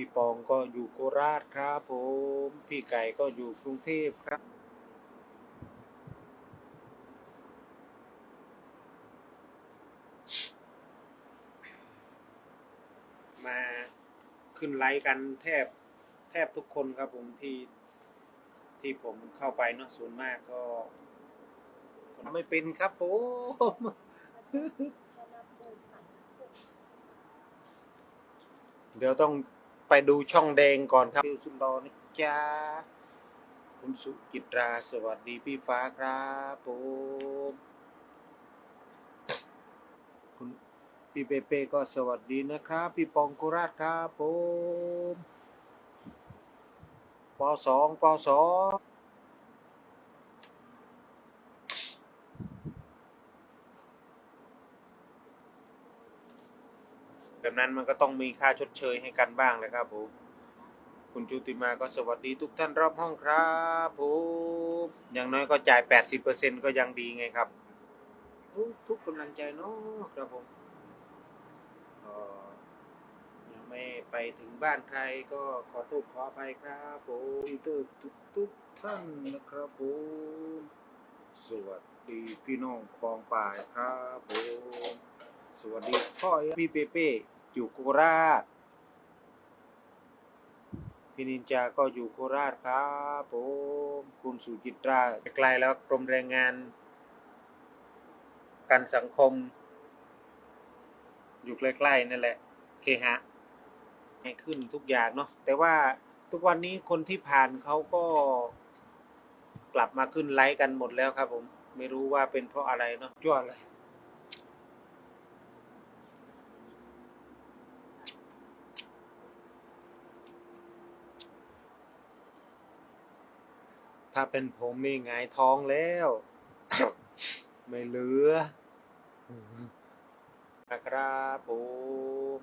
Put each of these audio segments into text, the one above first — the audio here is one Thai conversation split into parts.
พี่ปองก็อยู่โคราชครับผม พี่ไก่ก็อยู่กรุงเทพครับมาขึ้นไลฟ์กันแทบแทบทุกคนครับผมที่ที่ผมเข้าไปเนอะส่วนมากก็ไม่เป็นครับผมเดี๋ยวต้อง ไปดูช่องแดงก่อนครับคุณสุนทรนะจ๊ะคุณสุจิตราสวัสดีพี่ฟ้าครับผมคุณพี่เปเป้ก็สวัสดีนะครับ พี่ปองโคราชครับผมปสองปสอง แบบนั้นมันก็ต้องมีค่าชดเชยให้กันบ้างเลยครับผมคุณจุติมาก็สวัสดีทุกท่านรอบห้องครับผมอย่างน้อยก็จ่าย 80%ก็ยังดีไงครับทุกกำลังใจเนาะครับผมยังไม่ไปถึงบ้านใครก็ขอโทษขออภัยครับผมทุกทุกทุกท่านนะครับผมสวัสดีพี่น้องปองป่ายครับผมสวัสดีพ่อพี่เปเป้ อยู่โคราชพี่นินจาก็อยู่โคราชครับผมคุณสุจิตราใกล้แล้วกรมแรงงานการสังคม อยู่ใกล้ๆนั่นแหละ เคหะให้ขึ้นทุกอย่างเนาะแต่ว่าทุกวันนี้คนที่ผ่านเขาก็กลับมาขึ้นไลฟ์กันหมดแล้วครับผม ไม่รู้ว่าเป็นเพราะอะไรเนาะยอดเล ถ้าเป็นผมมีหงท้องแล้ว ไม่เหลือนะครับผม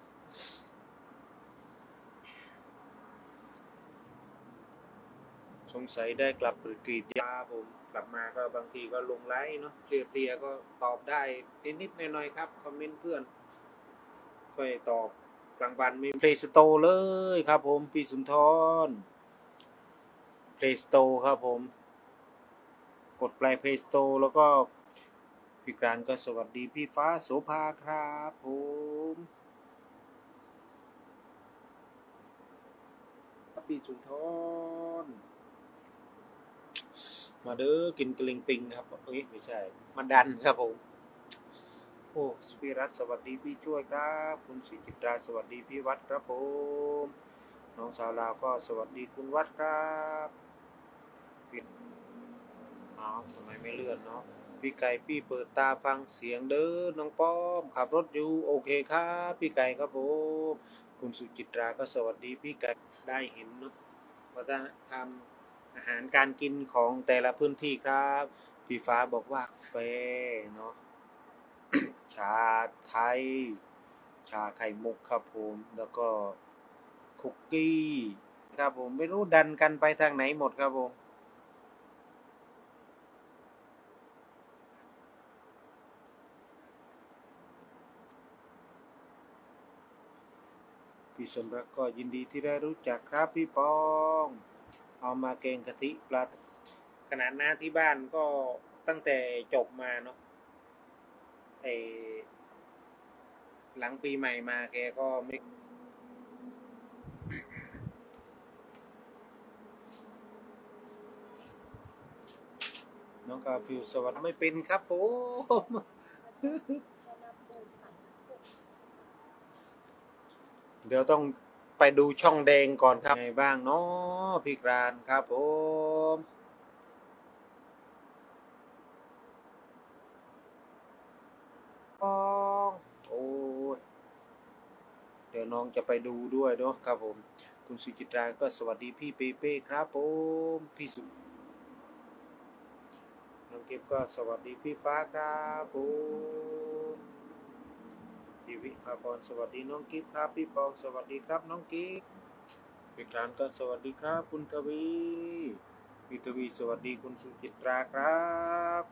สงสัยได้กลับปกรีดยาผม กลับมาก็บางทีก็ลงไลน์เนาะเพลียๆก็ตอบได้นิดๆหน่อยๆครับ คอมเมนต์เพื่อนค่อยตอบกลางวันมี Play Store เลยครับผม พี่สุนทร Play Store ครับผม กดไป Play Store แล้วก็พี่กรานก็สวัสดีพี่ฟ้าโสภาครับผมพี่สุนทรมาเด้อกินกลิงปิงครับเอ้ยไม่ใช่ มาดันครับผมโอ้พี่รัตสวัสดีพี่ช่วยครับ คุณสิจิตราสวัสดีพี่วัดครับผม น้องสาวลาวก็สวัสดีคุณวัดครับ พี่อ้าวทำไมไม่เลื่อนเนาะพี่ไก่พี่เปิดตาฟังเสียงเด้อน้องป้อม ขับรถอยู่โอเคครับพี่ไก่ครับผมคุณสุจิตราก็สวัสดีพี่ไก่ได้เห็นเนาะวัฒนธรรมอาหารการกินของแต่ละพื้นที่ครับ พี่ฟ้าบอกว่าเฟเนาะชาไทย ชาไข่มุกครับผมแล้วก็คุกกี้ครับผมไม่รู้ดันกันไปทางไหนหมดครับผม พี่สมรักก็ยินดีที่ได้รู้จักครับพี่ปอง เอามาเกงกะทิปลาขนาดหน้าที่บ้านก็ตั้งแต่จบมาเนาะไอหลังปีใหม่มาแกก็ไม่น้องกาฟิวสวัสดีไม่เป็นครับผม เดี๋ยวต้องไปดูช่องแดงก่อนครับไงบ้างเนาะพี่กรานครับผมปองโอ้ยเดี๋ยวน้องจะไปดูด้วยเนาะครับผม คุณสุจิตรา ก็สวัสดีพี่เปเป้ครับผม พี่สุน้องเก็บก็สวัสดีพี่ฟ้าครับผม พี่วิภาพรสวัสดีน้องกิฟครับพี่ปองสวัสดีครับน้องกิฟพี่กรานก็สวัสดีครับ คุณทวีพี่ทวีสวัสดีคุณสุจิตราครับ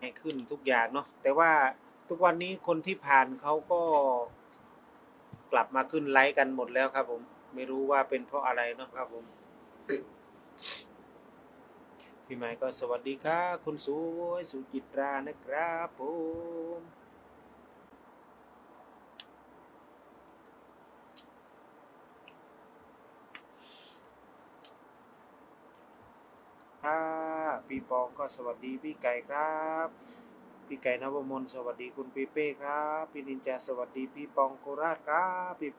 ให้ขึ้นทุกอย่างเนาะแต่ว่าทุกวันนี้คนที่ผ่านเขาก็กลับมาขึ้นไลฟ์กันหมดแล้วครับผม ไม่รู้ว่าเป็นเพราะอะไรเนาะครับผมพี่ใหม่ก็สวัสดีครับคุณสวยสุจิตรานะครับผมค่ะ พี่ปองก็สวัสดีพี่ไก่ครับพี่ไก่นวมนสวัสดีคุณปีเป้ครับพี่นินจาสวัสดีพี่ปองโคราชครับพี่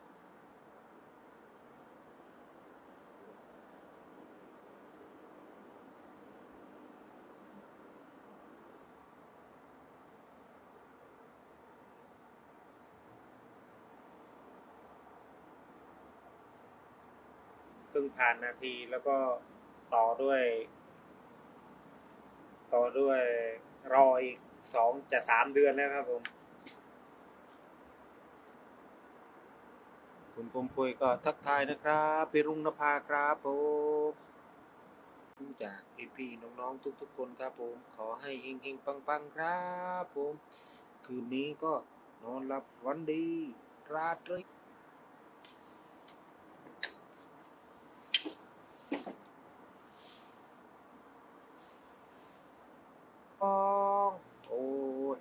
เพิ่งผ่านนาทีแล้วก็ต่อด้วย ต่อด้วยรออีกสองจะสามเดือนแล้วครับผม คุณปมปุยก็ทักทายนะครับพี่รุ่งนภาครับผมจากพี่พี่ๆน้องๆทุกๆ คนครับผม ขอให้เฮงๆปังๆครับผม คืนนี้ก็นอนหลับฝันดีราตรีปองโอ้ย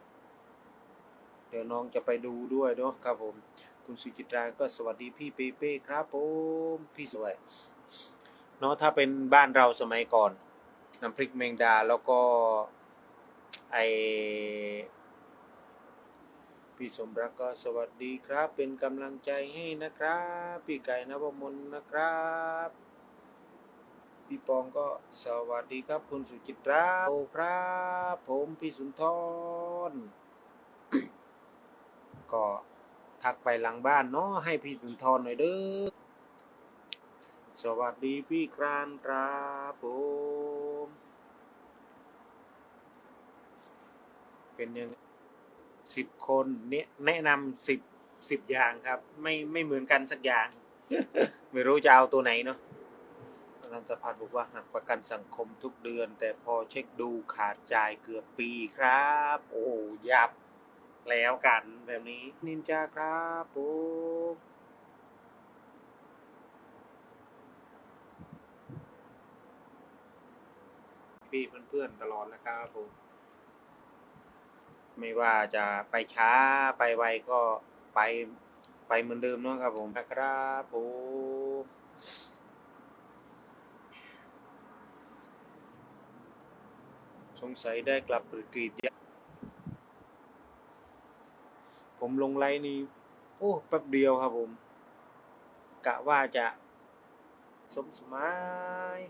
เดี๋ ยวน้องจะไปดูด้วยเนาะครับผม คุณสุจิตราก็สวัสดีพี่เปเป้ครับผมพี่สวยเนาะถ้าเป็นบ้านเราสมัยก่อนน้ำพริกแมงดาแล้วก็ไอพี่สมรักก็สวัสดีครับ เป็นกำลังใจให้นะครับ พี่ไก่นวมนนะครับ พี่ปองก็สวัสดีครับคุณสุจิตราครับ ผมพี่สุนทร ก็ทักไปหลังบ้านเนาะให้พี่สุนทรหน่อยเด้อ สวัสดีพี่กรานครับผมเป็นยังสิบคนเนี่ยแนะนำสิบสิบอย่างครับ ไม่ไม่เหมือนกันสักอย่าง ไม่รู้จะเอาตัวไหนเนาะอนันตพัฒน์บอกว่าหักประกันสังคมทุกเดือน แต่พอเช็คดูขาดจ่ายเกือบปีครับ โอ้ยับ แล้วกันแบบนี้นินจาครับผมพี่เพื่อนๆตลอดนะครับผมไม่ว่าจะไปช้าไปไวก็ไปไปเหมือนเดิมนะครับผมนะครับผมสงสัยได้กลับหรือกรีดยาง ผมลงไลน์นี่โอ้แป๊บเดียวครับผม กะว่าจะ สมสมาย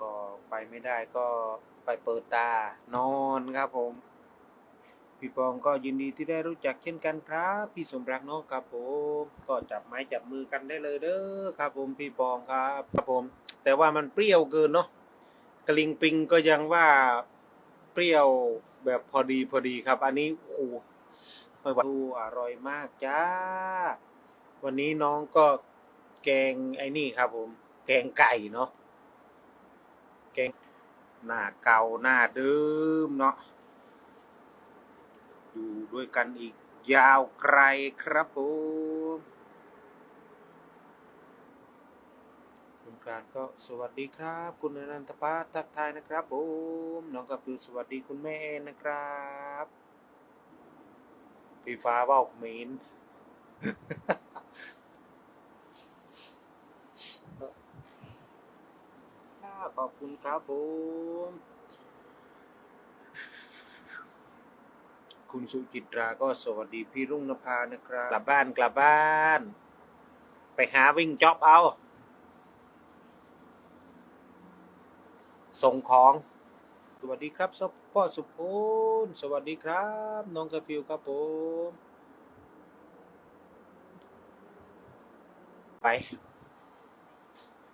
ก็ไปไม่ได้ก็ไปเปิดตานอนครับผม พี่ปองก็ยินดีที่ได้รู้จักเช่นกันครับ พี่สมรักเนาะครับผมก็จับไม้จับมือกันได้เลยเด้อครับผมพี่ปองครับครับผม แต่ว่ามันเปรี้ยวเกินเนาะกระลิงปิงก็ยังว่าเปรี้ยว แบบพอดีพอดีครับ อันนี้โอ้โหไม่ว่าดูอร่อยมากจ้า วันนี้น้องก็แกงไอ้นี่ครับ ผม แกงไก่เนาะแกงหน้าเก่าหน้าเดิมเนาะอยู่ด้วยกันอีกยาวไกลครับผม คุณการก็สวัสดีครับ คุณอนันตพัฒน์ทักทายนะครับผมน้องกับฟิวสวัสดีคุณแม่นะครับพี่ฟ้าบอกมีนขอบคุณครับผมคุณสุจิตราก็สวัสดีพี่รุ่งนภานะครับ กลับบ้านกลับบ้าน ไปหาวิ่งจ็อบเอา ส่งของ สวัสดีครับพ่อสุพลสวัสดีครับ น้องกาฟิวครับผมไป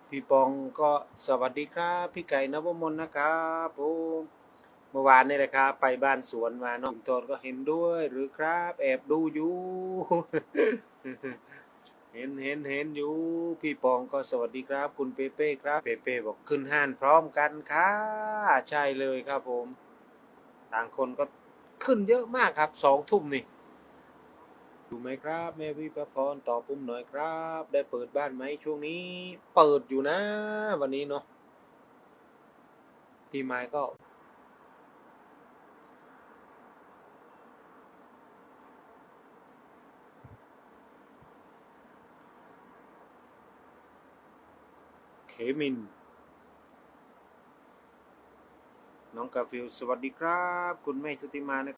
พี่ปองก็สวัสดีครับ พี่ไก่นวมนนะครับผมเมื่อวานนี่แหละครับ ไปบ้านสวนมาน้องตนก็เห็นด้วย หรือครับ แอบดูอยู่ เห็นเห็นเห็นอยู่ พี่ปองก็สวัสดีครับ คุณเปเป้ครับเปเป้บอกขึ้นห้านพร้อมกันค่ะใช่เลยครับผม ต่างคนก็ขึ้นเยอะมากครับสองทุ่มนี่ดูไหมครับ แม่วิพพรตอบปุ่มหน่อยครับ ได้เปิดบ้านไหมช่วงนี้ เปิดอยู่นะ วันนี้เนาะพี่ไม้ก็ มิน น้องกาฟิล สวัสดีครับ คุณแม่ชุติมานะ